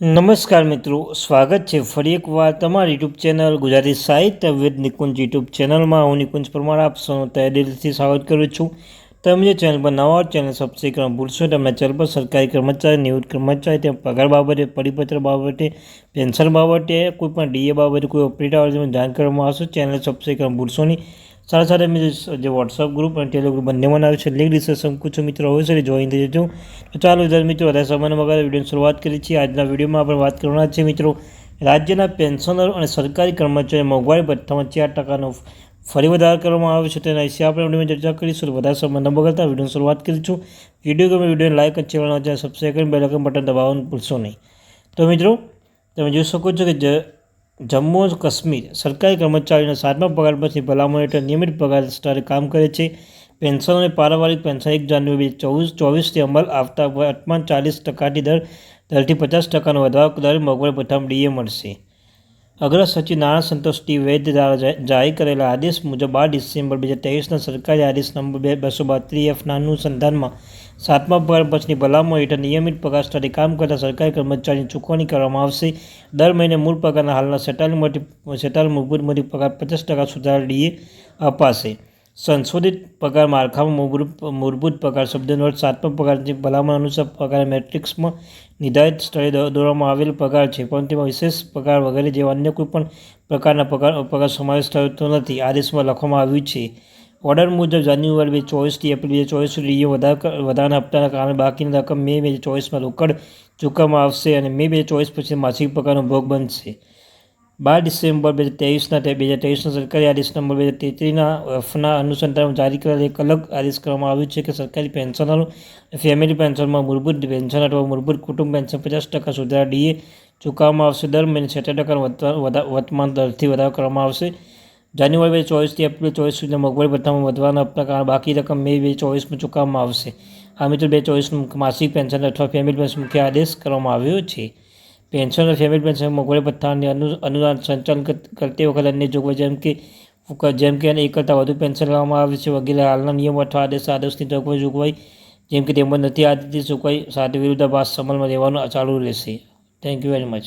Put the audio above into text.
નમસ્કાર મિત્રો, સ્વાગત છે ફરી એકવાર તમારી યુટ્યુબ ચેનલ ગુજરાતી સાહિત્ય વિદ નિકુંજ યુટ્યુબ ચેનલમાં. હું નિકુંજ પરમાર, આપ સૌનું તહે દિલથી સ્વાગત કરું છું. તમે જે ચેનલ પર નવા ચેનલ સબસ્ક્રાઈબ કરવા ભૂલશો તમે ચેનલ પર સરકારી કર્મચારી, નિવૃત્ત કર્મચારી તેમ પગાર બાબતે, પરિપત્ર બાબતે, પેન્શન બાબતે, કોઈ પણ ડીએ બાબતે કોઈ ઓપરેટર બાબતે જાણ કરવામાં આવશે ચેનલ સબસ્ક્રાઈબ કરવા ભૂલશો નહીં. સાથે સાથે મેં જે વોટ્સઅપ ગ્રુપ અને ટેલિગ્રુપ ગ્રુપ બંને બનાવ્યું છે. લિંક ડિસ્કશન કુછ મિત્રો હોય છે જોઈન થઈ જજો. તો ચાલો જ્યારે મિત્રો વધારે સમયના વગર વિડીયોની શરૂઆત કરી છીએ. આજના વિડીયોમાં આપણે વાત કરવાના છે મિત્રો, રાજ્યના પેન્શનરો અને સરકારી કર્મચારીઓ મોંઘવારી ભથ્થામાં ચાર ટકાનો ફરી વધારો કરવામાં આવ્યો છે. તેના વિશે આપણે વિડીયોમાં ચર્ચા કરીશું. વધારે સમય ન બગડતા વિડીયોની શરૂઆત કરીશું. વીડિયો ગમે વિડીયોને લાઇક અને ચેનલ સબસ્ક્રાઈબ કરીને બેલ બટન દબાવવાનું ભૂલશો નહીં. તો મિત્રો, તમે જોઈ શકો છો કે જ જમ્મુ અને કાશ્મીર સરકારી કર્મચારીઓના સાતમા પગાર પછી ભલામણ હેઠળ નિયમિત પગાર સ્તરે કામ કરે છે. પેન્શન અને પારિવારિક પેન્શન એક જાન્યુઆરી બે ચોવીસ, ચોવીસથી અમલ આવતા વર્તમાન ચાલીસ ટકાથી દર, દરથી પચાસ ટકાનો વધારો દર મોંઘવારી પ્રથમ ડીએ મળશે. અગ્ર સચિવ નાણાં સંતોષ ટી વૈદ્ય દ્વારા જાહેર કરેલા આદેશ મુજબ બાર ડિસેમ્બર બે હજાર તેવીસના સરકારી આદેશ નંબર બે બસો બત્રીસ એફના અનુસંધાનમાં સાતમા પગાર પછીની ભલામણ હેઠળ નિયમિત પગાર સ્તરે કામ કરતા સરકારી કર્મચારીની ચૂકવણી કરવામાં આવશે. દર મહિને મૂળ પગારના હાલના સેટાલી સેટાલ મૂળભૂત મૂડી પગાર પચાસ ટકા સુધારા ડીએ અપાશે. સંશોધિત પગાર માળખામાં મૂળભૂત મૂળભૂત પગાર શબ્દનો અર્થ સાતમા પગારની ભલામણ અનુસાર પગાર મેટ્રિક્સમાં નિર્ધારિત સ્થળે દોરવામાં આવેલ પગાર છે, પરંતુ તેમાં વિશેષ પગાર વગેરે જેવા અન્ય કોઈપણ પ્રકારના પગાર પગાર સમાવેશ થતો નથી. આદેશમાં લખવામાં આવ્યું છે, ઓર્ડર મુજબ જાન્યુઆરી બે ચોવીસથી એપ્રિલ બે ચોવીસ સુધી વધારા વધારાના હપ્તાના કારણે બાકીની રકમ મે બે ચોવીસમાં રોકડ ચૂકવવામાં આવશે અને મે બે ચોવીસ પછી માસિક પગારનો ભોગ બનશે. બાર ડિસેમ્બર બે હજાર ત્રેવીસના બે હજાર ત્રેવીસના સરકારી આદેશ નંબર બે હજાર તેત્રીસના એફના અનુસંધાનમાં જારી કરેલ એક અલગ આદેશ કરવામાં આવ્યું છે કે સરકારી પેન્શનરો ફેમિલી પેન્શનમાં મૂળભૂત પેન્શન અથવા મૂળભૂત કુટુંબ પેન્શન પચાસ ટકા સુધારા ડીએ ચૂકવવામાં આવશે દર મહિને સિત્તેર ટકા વર્તમાન દરથી વધારો કરવામાં આવશે. જાન્યુઆરી બે ચોવીસથી એપ્રિલ ચોવીસ સુધીના મોંઘવારી ભથ્થામાં વધવાના હપ્તા કારણે બાકી રકમ મે બે ચોવીસમાં ચૂકવવામાં આવશે. આ મિત્રો, બે ચોવીસનું માસિક પેન્શન અથવા ફેમિલી પેન્શન મુખ્ય આદેશ કરવામાં આવ્યો છે. પેન્શન અને ફેમિલી પેન્શન મોંઘવારી ભથ્થાની અનુ, અનુદાન સંચાલન કરતી વખતે અન્ય જોગવાઈ જેમ કે જેમ કે એક કરતાં વધુ પેન્શન લેવામાં આવે છે. વગેરે હાલના નિયમો અથવા આદેશ, આદેશની જોગવાઈ જોગવાઈ, જેમ કે તેમાં નથી આદિત્ય જોગવાઈ સાથે વિરુદ્ધાભાસ અમલમાં રહેવાનું ચાલુ રહેશે. Thank you very much